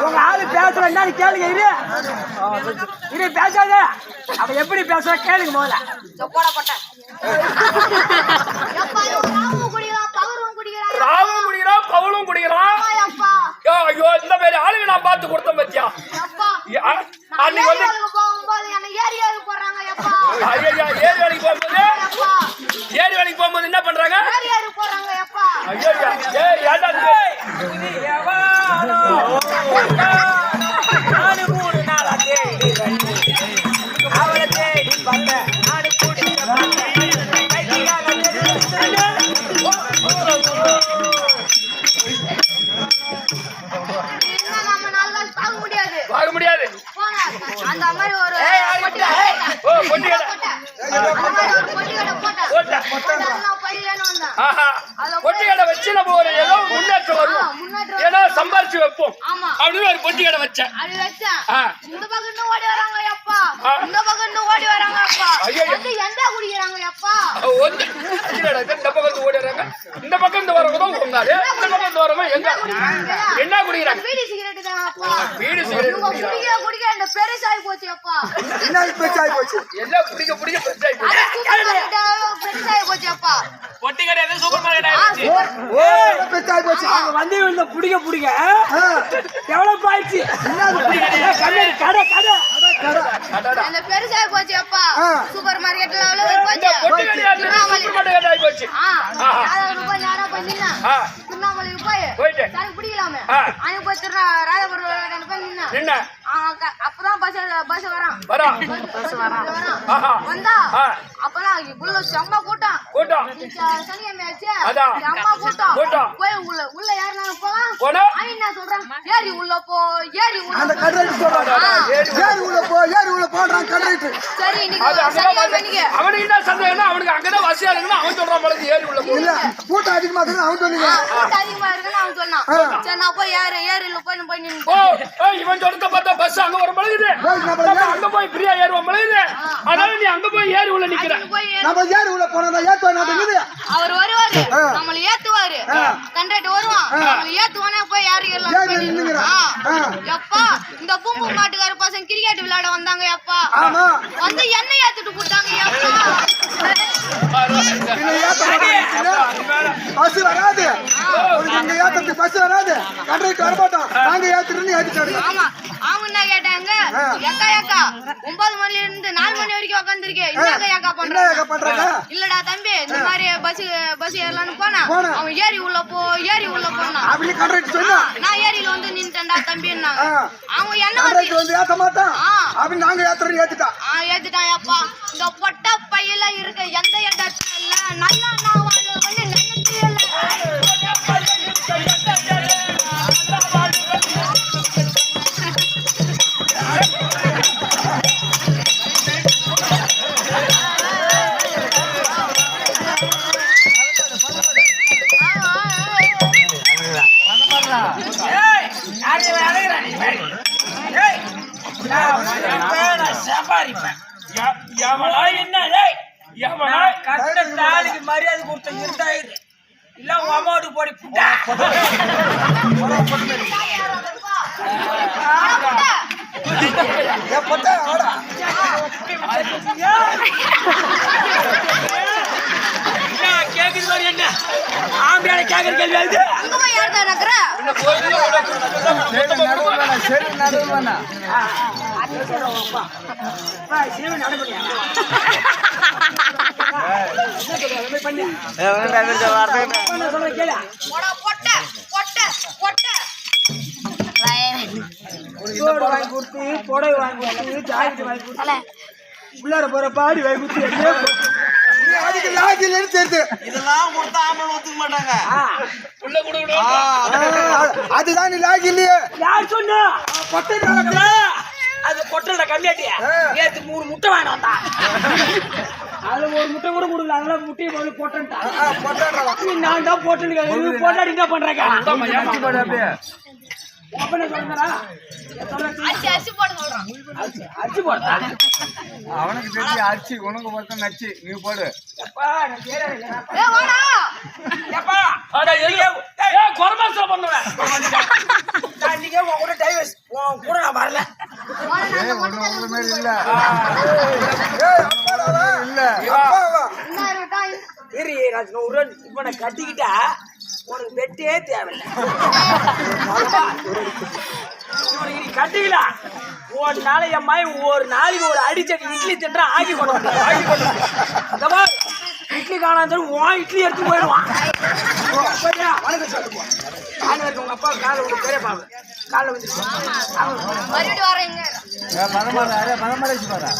உங்க ஆளு பேசுறா கேளுங்க இரு பேசாத அவ எப்படி பேசுறா கேளுங்க முதல்ல ராவும் குடிக்கிறான். பவுலும் குடிக்கிறான். ஐயோ இந்த மாதிரி ஆளுங்க நான் பார்த்து கொடுத்தேன் பத்தியா? முடியாது அந்த மாதிரி ஒரு பொட்டி கடை ஒரு வச்சு நம்ம ஏதோ முன்னேற்றம் ஏதோ சம்பாரிச்சு வைப்போம். ஆமா. அப்படின்னு ஒரு பொட்டி கடை வச்சேன். அது வச்சேன் ஆ. இந்த பக்கம் ஓடி வராங்க அப்பா ஆ. இந்த பக்கம் ஓடி வராங்க அப்பா எந்த குடிக்கிறாங்க அப்பா இந்த பக்கம் இந்த பக்கம் வரவங்க தான் இந்த பக்கம் வரவங்க எங்க? என்ன குடிக்கிறாங்க? பீடி சிகரெட் தான் அப்பா வீடு சிகரெட் இவங்க குடிக்கிறாங்க. குடிக்க குடிக்க இந்த பெருசாகி போச்சு அப்பா என்ன பேச்சாய் போச்சு? எல்லாம் குடிக்க குடிக்க பெருசாகி போச்சு. அது சூப்பர் மார்க்கெட் பெருசாகி போச்சு அப்பா. பொட்டி கடை எதுவும் சூப்பர் மார்க்கெட் ஆ, ஆயிடுச்சு சூப்பர் பேச்சாய் போச்சு? அவங்க வந்து இந்த புடிக்க புடிக்க டெவலப் ஆயிடுச்சு கடை கடை கடை அடடா. இந்த பெருசாகி போச்சு அப்பா. சூப்பர் மார்க்கெட்ல அவ்வளவு இந்த போச்சு? பொட்டி கடை சூப்பர் மார்க்கெட் ஆகி போச்சு. ஆ. யாராவது ரூபாய் நேரா போய் நின்னா போயிட்டு. பிடிக்கலாமே. அங்க திருநா ராஜபுரம் போய் நின்னா என்ன க- அப்பதான் பஸ் பஸ் வரான். வரா பஸ் வரான். ஆஹா. வந்தா ஆ. அப்பதான் இவ்வளவு செம்ம கூட்டம். கூட்டம். ச- சனிக்கிழமை ஆச்சு அதான். செம்ம கூட்டம். கூட்டம். போய் உள்ள உள்ள யாருனாலும் போலாம். போனா? அவன் என்ன சொல்றான்? ஏறி உள்ள போ ஏறி உள்ள அந்த உள்ள போ ஏரி உள்ள போடுறான் கட்ரைட்டு சரி இன்னைக்கு சனிக்கிழமை அவனுக்கு என்ன சந்தேகம்னா அவனுக்கு அங்கதான் வசதியா இருக்குன்னு அவன் சொல்றான் ஏறி உள்ள போ. இல்ல கூட்டம் அதிகமா இருக்குன்னு அவன் சொன்னீங்க. ஆ, கூட்டம் அதிகமா இருக்குன்னு அவன் சொன்னான் ஆ. சரி நான் போய் ஏறு ஏரியில போய் போய் நின்று ஓ ஏய், இவன் சொல்றத பார்த்தா பஸ் அங்க வர பழகுது போய் நம்ம நம்ம ஏறி- அங்க போய் ஃப்ரீயா ஏறுவோம் பழகுது அதனால நீ அங்க போய் ஏறி உள்ள நிக்கிற. போய் ஏறு. நம்ம ஏரி உள்ள போனா ஏத்த நாட்டுங்குது அவர் வருவாரு. நம்மள ஏத்துவாரு. கண்ட்ராக்ட் வருவான். நம்மள ஏத்துவானே போய் ஏறலாம் ஏறி. ஆ. எப்பா இந்த பூம்பு மாட்டுக்கார பசங்க கிரிக்கெட் விளையாட வந்தாங்க எப்பா? ஆமா. வந்து எண்ணெய் ஏத்துட்டு போட்டாங்க எப்பா? பஸ் வராது. அங்க ஏத்தத்துக்கு பஸ் வராது. கண்ட்ரைட்டு வர மாட்டோம் நாங்க ஏத்துட்டு ஏத்திட்டாரு. ஆமா என்ன கேட்டாங்க? எக்கா எக்கா ஒன்பது மணில இருந்து நாலு மணி வரைக்கும் உட்காந்துருக்கேன் என்ன என்ன பண்றாங்க? ஏக்கா பண்றாங்க? இல்லடா தம்பி இந்த மாதிரி பஸ் பஸ் ஏறலாம்னு போனா. அவன் ஏறி உள்ள போ ஏறி உள்ள போனா. அப்படின்னு கண்ட்ரைட்டு சொன்னா. நான் ஏரியில வந்து நின்னுட்டேன்டா தம்பின்னாங்க ஆ. அவங்க என்ன வந்து ஏத்த மாட்டோம் ஆ. அப்படின்னு நாங்க ஏத்துறோம் ஏத்திட்டான் ஆ ஏத்துட்டான் அப்பா இந்த பொட்ட பையில இருக்க எந்த இடத்துல நல்லா நான் எவனா என்ன? கட்ட தாலிக்கு மரியாதை கொடுத்த இருந்தா இது இல்ல போடி புட்டா. கேக்குது என்ன? ஆம்பியால கேக்குற கேள்வி அது அங்க போய் வாங்கி கொடுத்து புடவை வாங்கி கொடுத்து ஜாக்கெட் வாங்கி கொடுத்து உள்ளார போற பாடி வாங்கி கொடுத்து அதுக்கு லாஜ் இல்லைன்னு தெரியுது இதெல்லாம் கொடுத்தா ஆம்பளை ஒத்துக்க மாட்டாங்க உள்ள கூட அதுதான் நீ லாஜ் இல்லையே. யார் சொன்னா? பொட்டை அது பொட்டல கம்மியாட்டி நேற்று மூணு முட்டை வாங்கினா அதுல ஒரு முட்டை கூட கொடுக்கல. அதனால முட்டையை போய் போட்டேன் நான் தான் போட்டுருக்கேன் போட்டாடி என்ன பண்றேன் அவனுக்கு தெரிஞ்சு அரிசி உனக்கு மட்டும் நச்சு. நீ போடு. பண்ணுவேன். கூட டைவர்ஸ் கூட நான் வரல. மாதிரி இல்ல. இல்ல. கட்டிக்கிட்டா உனக்கு வெட்டே தேவையில்லை. இவனுக்கு நீ கட்டிக்கலாம் ஒரு நாளை என் மகன் ஒரு நாளைக்கு ஒரு அடிச்சடி இட்லி தின்றா ஆக்கி கொண்டு ஆக்கி கொண்டு. இந்த இட்லி காணான்னு சொல்லி உன் இட்லி எடுத்து போயிடுவான் போய்யா, வணக்கம் சொல்லு போ. காலைல இருக்க உங்க அப்பா காலை விட்டு பெரிய பாவு காலைல வந்து மறுபடியும் வரேங்க. மனமாடா மனமாடா பாரா